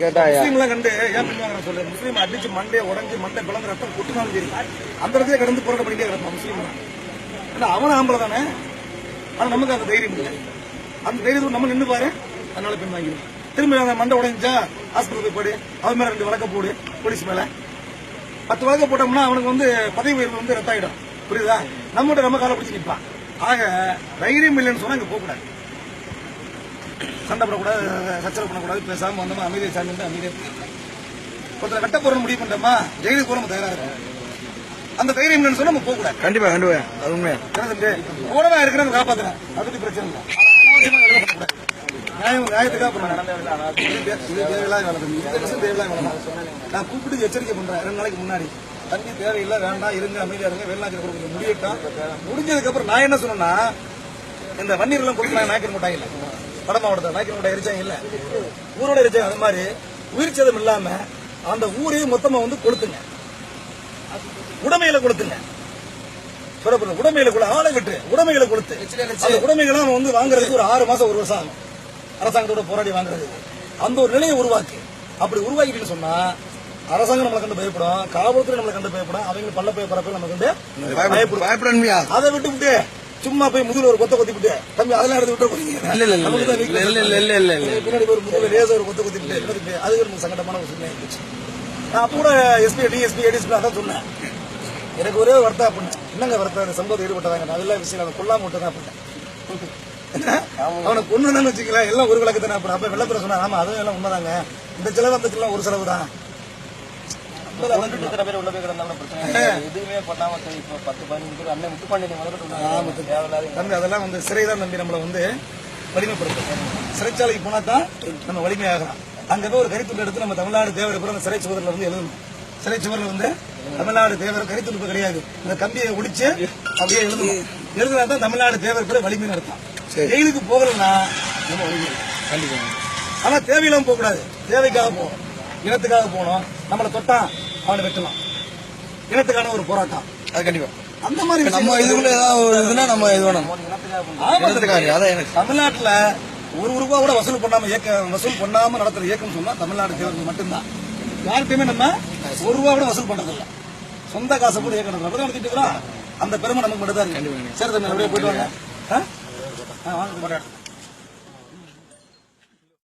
கேட்டாயா முஸ்லீம்லாம் கண்டு ஏன் பின்வாங்க சொல்லு. முஸ்லீம் அடிச்சு மண்டையை உடைஞ்சு மண்டை பிளந்து ரத்தம் கொட்டினாலும் சரி அந்த இடத்துல கடந்து போராட்ட பண்ணிட்டே கிடப்பான் முஸ்லீம். ஏன்னா அவன் ஆம்பளை தானே. ஆனா நமக்கு அந்த தைரியம் இல்லை. அந்த தைரியத்துக்கு நம்ம நின்று பாரு. அதனால பின் வாங்கிடும் திரும்பி அந்த மண்டை உடைஞ்சா ஹாஸ்பிட்டல் போய் போடு அவன் மேல ரெண்டு வழக்க போடு போலீஸ் மேல. பத்து வழக்க போட்டோம்னா அவனுக்கு வந்து பதவி உயர்வு வந்து ரத்தாயிடும். புரியுதா? நம்மகிட்ட நம்ம காலை பிடிச்சி நிற்பான் ஆக தைரியம் இல்லைன்னு சொன்னா இங்க போகக்கூடாது. சண்டை போடக்கூடாது சச்சரவு பண்ணக்கூடாது பேசாம வந்தோமா அமைதியை சார்ந்து அமைதியை ஒருத்தர் வெட்ட போறோம் முடிவு பண்ணிட்டோமா ஜெயிலுக்கு போற நம்ம தயாரா இருக்கும் அந்த தைரியம் இல்லைன்னு சொன்னா நம்ம போகக்கூடாது கண்டிப்பா கண்டிப்பா. அது உண்மையா கூடவா இருக்கிறத காப்பாத்துறேன். அது பத்தி பிரச்சனை இல்லை. நியாயம் நியாயத்துக்காக. நான் கூப்பிட்டு எச்சரிக்கை பண்றேன். ரெண்டு நாளைக்கு முன்னாடி. தண்ணி தேவையில்லை வேண்டாம் இருங்க அமைதியா இருங்க வேலாஞ்சி கொடுக்க முடியட்டும் முடிஞ்சதுக்கு அப்புறம் நான் என்ன சொன்னேன்னா இந்த வன்னீர் எல்லாம் கொடுக்கலாம் நாய்க்கர் முட்டாய் இல்ல வட மாவட்டத்தில் நாய்க்கர் முட்டாய் எரிச்சாங்க இல்ல. ஊரோட எரிச்சாங்க அது மாதிரி உயிர் சேதம் இல்லாம அந்த ஊரையும் மொத்தமா வந்து கொளுத்துங்க. உடமையில கொளுத்துங்க. சொல்லப்படுது உடமையில கொடு ஆளை விட்டு உடமையில கொடுத்து அந்த உடமைகளை நம்ம வந்து வாங்குறதுக்கு ஒரு ஆறு மாசம் ஒரு வருஷம் ஆகும். அரசாங்கத்தோட போராடி வாங்குறதுக்கு. அந்த ஒரு நிலையை உருவாக்கு. அப்படி உருவாக்கிட்டுன்னு சொன்னா அரசாங்கம் நம்மளை கண்டு பயப்படும் காவல்துறை நம்மளை கண்டு பயப்படும் அவங்க பல்ல போய் பரப்ப நம்ம கண்டு பயப்படும். பயப்படணுமையா அதை விட்டு விட்டு சும்மா போய் முதுகுல ஒரு கொத்த கொத்தி விட்டு தம்பி அதெல்லாம் எடுத்து விட்டு போறீங்க. இல்ல இல்ல இல்ல நமக்கு தான் இல்ல இல்ல இல்ல இல்ல இல்ல. இல்ல பின்னாடி ஒரு முதுகுல லேசா ஒரு கொத்த கொத்தி விட்டு எடுத்துட்டு அது ஒரு சங்கடமான ஒரு சூழ்நிலை இருந்துச்சு நான் அப்போ கூட எஸ்பி டிஎஸ்பி ஏடிஎஸ்பி அதான் சொன்னேன். எனக்கு ஒரே வருத்தம் அப்படின்னு. என்னங்க வருத்தம்? இந்த சம்பவத்தில் ஈடுபட்டதாங்க நான் அதெல்லாம் விஷயம் அவன் கொல்லாம விட்டு தான் அப்படின்னு அவனை கொண்டு வச்சுக்கலாம் எல்லாம் ஒரு விளக்கு தானே அப்ப வெள்ளத்துல சொன்னா ஆமா அதுவும் எல்லாம் உண்மைதாங்க. இந்த செலவு அந்த செலவு ஒரு செலவு தான் அதெல்லாம் வந்து சிறை தான் நம்பி நம்மளை வந்து வலிமைப்படுத்தும். சிறைச்சாலைக்கு போனா தான் நம்ம வலிமையாகலாம். அங்க போய் ஒரு கரித்துண்டு எடுத்து நம்ம தமிழ்நாடு தேவர் பிறந்த சிறை சுவரில் வந்து எழுதணும். சிறை சுவரில் வந்து தமிழ்நாடு தேவர் கரித்துண்டு கிடையாது. இந்த கம்பியை ஒடிச்சு அப்படியே எழுதணும். எழுதுனா தான் தமிழ்நாடு தேவர் பிற வலிமை நடத்தும். ஜெயிலுக்கு போகலன்னா நம்ம வலிமை கண்டிப்பா. ஆனா தேவையில்லாம போக கூடாது தேவைக்காக போகணும். இனத்துக்காக போகணும். நம்மளை தொட்டா அவனை வெட்டலாம் இனத்துக்கான ஒரு போராட்டம். அது கண்டிப்பா. அந்த மாதிரி நம்ம இதுக்குள்ள ஏதாவது இதுனா நம்ம இது வேணும். தமிழ்நாட்டுல ஒரு ரூபா கூட வசூல் பண்ணாம இயக்க வசூல் பண்ணாம நடத்துற இயக்கம் சொன்னா தமிழ்நாடு தேர்தல் மட்டும்தான். யார்கிட்டயுமே நம்ம ஒரு ரூபா கூட வசூல் பண்றது இல்ல சொந்த காசை கூட இயக்கம் நடத்திட்டு இருக்கிறோம். அந்த பெருமை நமக்கு மட்டும் தான் இருக்கு சரி தம்பி அப்படியே போயிட்டு வாங்க.